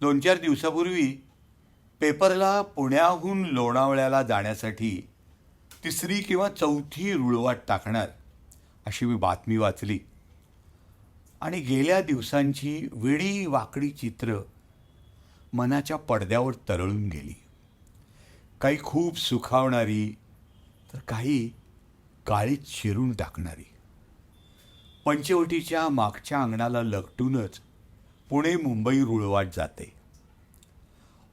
दोन चार दिवसापूर्वी पेपरला पुण्याहून लोणावळ्याला जाण्यासाठी तिसरी किंवा चौथी रुळवाट टाकणार अशी मी बातमी वाचली. आणि गेल्या दिवसांची वेडी वाकडी चित्र मनाच्या पडद्यावर तरळून गेली. काही खूप सुखावणारी तर काही गाळीत शिरून टाकणारी. पंचवटीच्या मागच्या अंगणाला लगटूनच पुणे मुंबई रुळवाट जाते.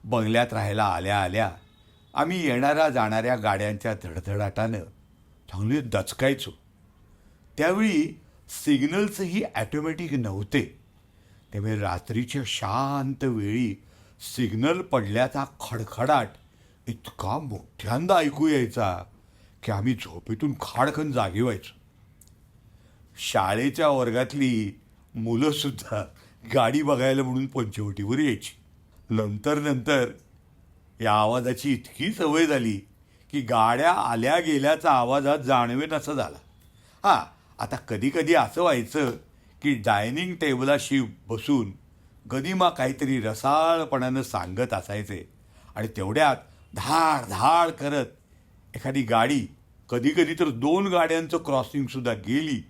बंगल्यात राहायला आल्या आल्या आम्ही येणाऱ्या जाणाऱ्या गाड्यांच्या धडधडाटानं चांगली दचकायचो. त्यावेळी सिग्नल्सही ॲटोमॅटिक नव्हते. त्यामुळे रात्रीच्या शांत वेळी सिग्नल पडल्याचा खडखडाट इतका मोठ्यांदा ऐकू यायचा की आम्ही झोपेतून खाडखन जागे व्हायचो. शाळेच्या वर्गातली मुलंसुद्धा गाडी बघायला म्हणून पंचवटीवर यायची. नंतर नंतर या आवाजाची इतकी सवय झाली की गाड्या आल्या गेल्याचा आवाजात जाणवेन असं झाला. हां आता कधीकधी असं व्हायचं की डायनिंग टेबलाशी बसून गदिमा काहीतरी रसाळपणानं सांगत असायचे आणि तेवढ्यात धाड धाड करत एखादी गाडी कधी कधी तर दोन गाड्यांचं क्रॉसिंगसुद्धा गेली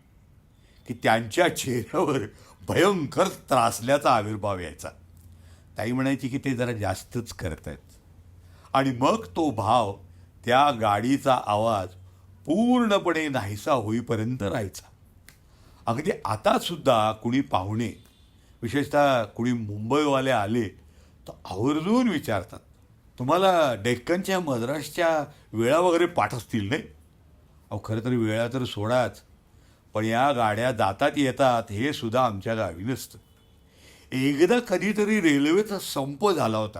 की त्यांच्या चेहऱ्यावर भयंकर त्रासल्याचा आविर्भाव यायचा. ताई म्हणायची की ते जरा जास्तच करत आहेत आणि मग तो भाव त्या गाडीचा आवाज पूर्णपणे नाहीसा होईपर्यंत राहायचा. अगदी आतासुद्धा कुणी पाहुणे विशेषतः कुणी मुंबईवाले आले तर आवर्जून विचारतात तुम्हाला डेक्कनच्या मद्रासच्या वेळा वगैरे पाठ असतील नाही? अहो खरं तर वेळा तर सोडाच पण या गाड्या जातात येतात हे सुद्धा आमच्या गावी नसतं. एकदा कधीतरी रेल्वेचा संप झाला होता.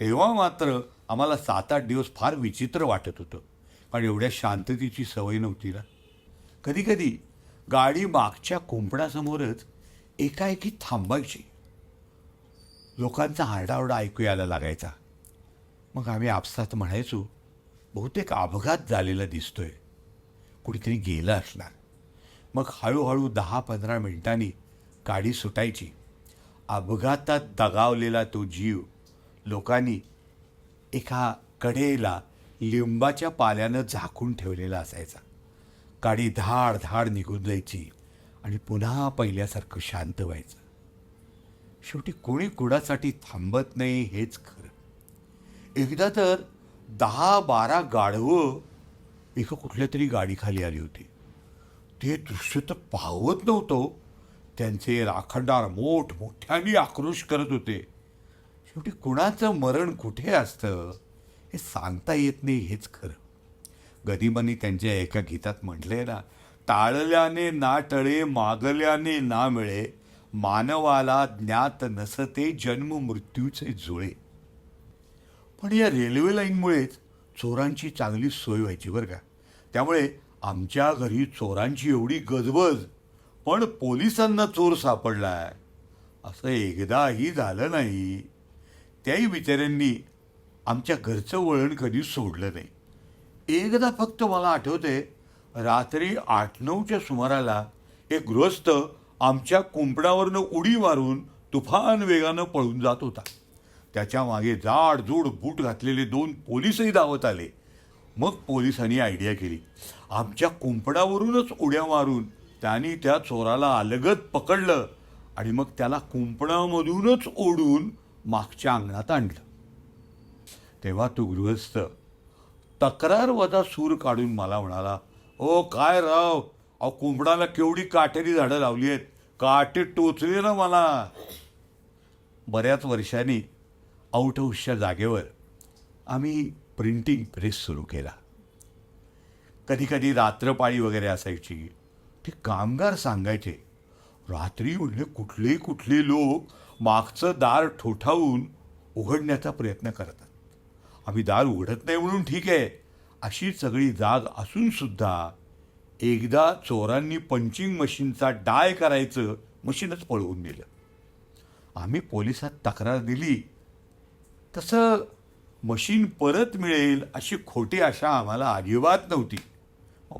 तेव्हा मात्र आम्हाला सात आठ दिवस फार विचित्र वाटत होतं. कारण एवढ्या शांततेची सवय नव्हती ना. कधीकधी गाडी मागच्या कुंपणासमोरच एकाएकी थांबायची. लोकांचा आरडाओरडा ऐकू यायला लागायचा. मग आम्ही आपसात म्हणायचो बहुतेक अपघात झालेला दिसतोय. कुणीतरी गेलं असणार. मग हळूहळू दहा पंधरा मिनिटांनी गाडी सुटायची. अपघातात दगावलेला तो जीव. लोकांनी एका कडेला लिंबाच्या पाल्यानं झाकून ठेवलेला असायचा. काडी धाड धाड निघून जायची आणि पुन्हा पहिल्यासारखं शांत व्हायचं. शेवटी कोणी कुणासाठी थांबत नाही हेच खरं. एकदा तर दहा बारा गाढवं एका कुठल्या तरी गाडीखाली आली होती. ते दृश्य तर पाहत नव्हतो. त्यांचे राखणदार मोठमोठ्याने आक्रोश करत होते. शेवटी कुणाचं मरण कुठे असतं हे सांगता येत नाही हेच खरं. गदिमांनी त्यांच्या एका गीतात म्हटलंय ना टाळल्याने ना टळे मागल्याने ना मिळे मानवाला ज्ञात नसते जन्म मृत्यूचे जुळे. पण या रेल्वे लाईनमुळेच चोरांची चांगली सोय व्हायची बरं का. त्यामुळे आमच्या घरी चोरांची एवढी गजबज पण पोलिसांना चोर सापडलाय. असं एकदाही झालं नाही. त्याही बिचाऱ्यांनी आमच्या घरचं वळण कधी सोडलं नाही. एकदा फक्त मला आठवते रात्री आठ नऊच्या सुमाराला एक गृहस्थ आमच्या कुंपणावरनं उडी मारून तुफान वेगानं पळून जात होता. त्याच्यामागे जाडजूड बूट घातलेले दोन पोलिसही धावत आले. मग पोलिसांनी आयडिया केली. आमच्या कुंपणावरूनच उड्या मारून त्यांनी त्या चोराला अलगत पकडलं आणि मग त्याला कुंपणामधूनच ओढून मागच्या अंगणात आणलं. तेव्हा तो गृहस्थ तक्रार वजा सूर काढून मला म्हणाला ओ काय राव? अहो कुंपणाला केवढी काटेरी झाडं लावली आहेत. काटे टोचले ना मला. बऱ्याच वर्षांनी आउट हाऊसच्या जागेवर आम्ही प्रिंटिंग प्रेस सुरू केला. कधीकधी रात्रपाळी वगैरे असायची. ते कामगार सांगायचे रात्री म्हणजे कुठले कुठले लोक मागचं दार ठोठावून उघडण्याचा प्रयत्न करतात. आम्ही दार उघडत नाही म्हणून ठीक आहे. अशी सगळी जाग असूनसुद्धा एकदा चोरांनी पंचिंग मशीनचा डाय करायचं मशीनच पळवून नेलं. आम्ही पोलिसात तक्रार दिली. तसं मशीन परत मिळेल अशी खोटी आशा आम्हाला अजिबात नव्हती.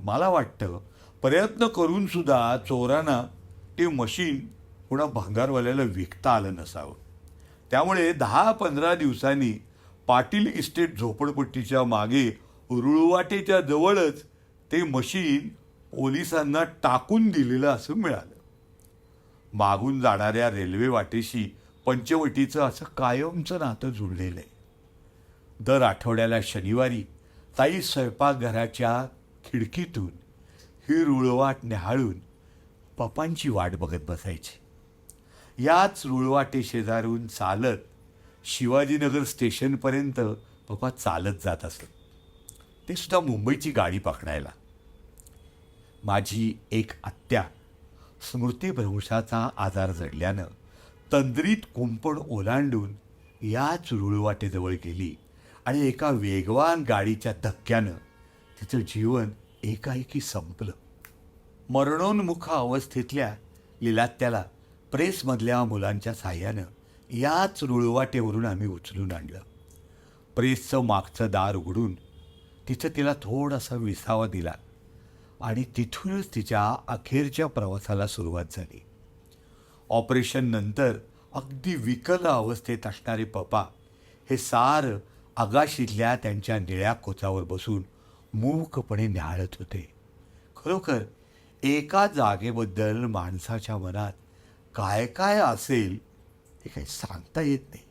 मला वाटतं प्रयत्न करून सुद्धा चोरांना ते मशीन पुन्हा भंगारवाल्याला विकता आलं नसावं. त्यामुळे दहा पंधरा दिवसांनी पाटील इस्टेट झोपडपट्टीच्या मागे रुळवाटेच्या जवळच ते मशीन पोलिसांना टाकून दिलेलं असं मिळालं. मागून जाणाऱ्या रेल्वे वाटेशी पंचवटीचं असं कायमचं नातं जुळलेलं आहे. दर आठवड्याला शनिवारी ताई स्वयंपाकघराच्या खिडकीतून ही रुळवाट न्याहाळून पप्पांची वाट बघत बसायची. याच रुळवाटे शेजारून चालत शिवाजीनगर स्टेशनपर्यंत पप्पा चालत जात असत. ते सुद्धा मुंबईची गाडी पकडायला. माझी एक आत्या स्मृतिभ्रंशाचा आजार जडल्यानं तंद्रीत कुंपण ओलांडून याच रुळवाटेजवळ गेली आणि एका वेगवान गाडीच्या धक्क्यानं तिचं जीवन एकाएकी संपलं. मरणोन्मुख अवस्थेतल्या लिलात्याला प्रेसमधल्या मुलांच्या साह्यानं याच रुळवाटेवरून आम्ही उचलून आणलं. प्रेसचं मागचं दार उघडून तिचं तिला थोडासा विसावा दिला आणि तिथूनच तिच्या अखेरच्या प्रवासाला सुरुवात झाली. ऑपरेशन नंतर अगदी विकल अवस्थेत असणारे पप्पा हे सार आगाशीतल्या त्यांच्या निळ्या कोचावर बसून मूकपणे न्याहाळत होते. खरोखर एका जागेबद्दल माणसाच्या मनात काय काय असेल हे काही सांगता येत नाही.